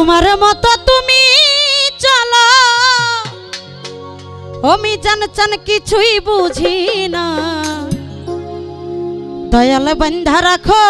তোমার মতো তুমি চলো। ওমি জান চান কিছুই বুঝি না। দয়াল বন্ধা রাখো।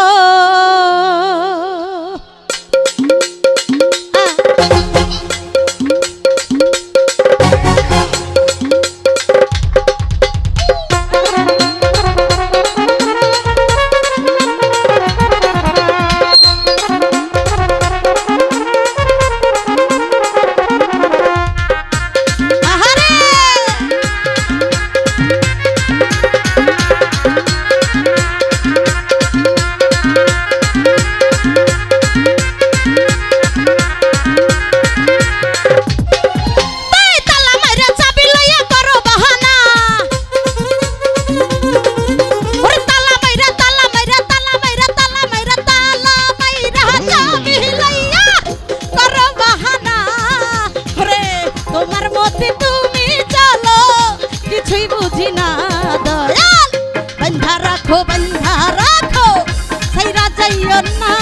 মতে তুমি চলো কিছুই বুঝি না দয়াল। বন্ধা রাখো বন্ধা রাখো সেই যাইও না।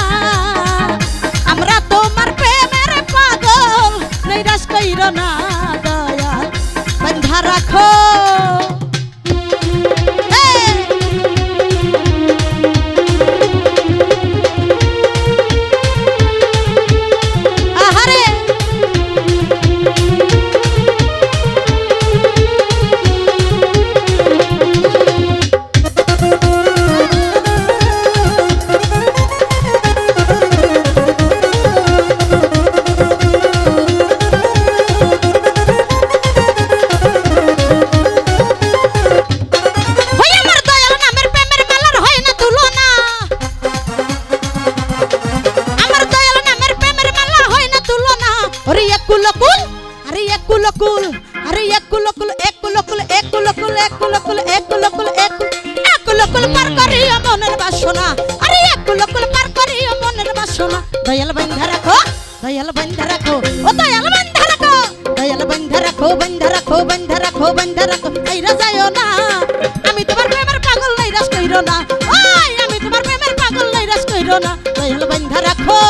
একুল কুল আরে একুল কুল একুল কুল একুল কুল একুল কুল একুল কুল একুল কুল পার করিও মনের বাসনা আরে একুল কুল পার করিও মনের বাসনা দয়াল বন্ধা রাখো দয়াল বন্ধা রাখো ও দয়াল বন্ধা রাখো দয়াল বন্ধা রাখো বন্ধা রাখো বন্ধা রাখো বন্ধা রাখো আইরা যাইও না আমি তোমার প্রেমের পাগল নাই রাস কইরো না ওই আমি তোমার প্রেমের পাগল নাই রাস কইরো না দয়াল বন্ধা রাখো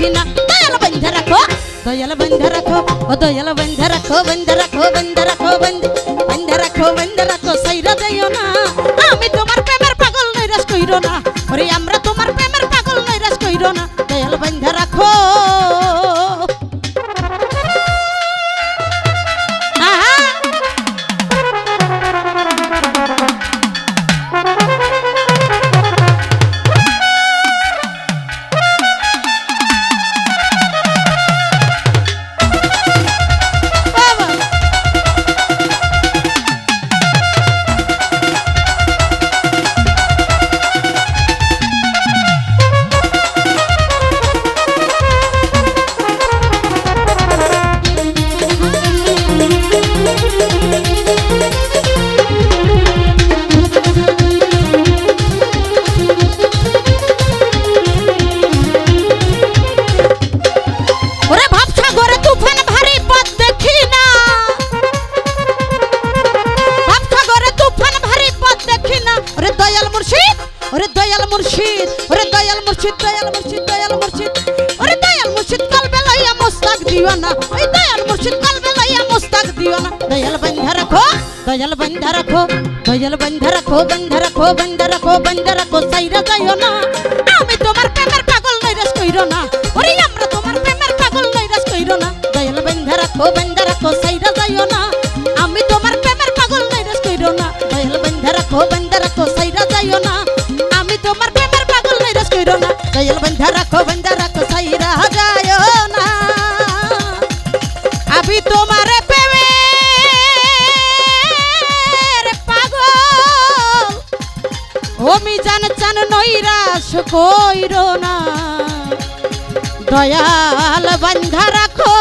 বুঝি না দয়াল বন্ধ রাখো দয়াল বন্ধ রাখো ও দয়াল বন্ধ রাখো বন্ধ রাখো বন্ধ রাখো বন্ধ বন্ধ রাখো বন্ধ রাখো সাইরা যাইও না মুর্শিদ ওরে দয়াল মুর্শিদ দয়াল মুর্শিদ দয়াল মুর্শিদ ওরে দয়াল মুর্শিদ কলবে লইয়া মুস্তাক দিও না ওই দয়াল মুর্শিদ কলবে লইয়া মুস্তাক দিও না দয়াল বন্ধ রাখো দয়াল বন্ধ রাখো দয়াল বন্ধ রাখো বন্ধ রাখো বন্ধ রাখো বন্ধ রাখো সাইরা যাইও না আমি তোমার প্রেমের পাগল নৈরাস কইরো না ওরে আমরা তোমার প্রেমের পাগল নৈরাস কইরো না দয়াল বন্ধ রাখো বন্ধ রাখো সাইরা যাইও না আমি তোমার প্রেমের পাগল নৈরাস কইরো না দয়াল বন্ধ রাখো বন্ধ রাখো সাইরা যাইও না কইরো না দয়াল বন্ধ রাখো বন্ধ রাখো, সাইরা যাইও না। আমি তোমার প্রেমের পাগল। ওমি জান চান নৈরাস কইরো না। দয়াল বন্ধা রাখো।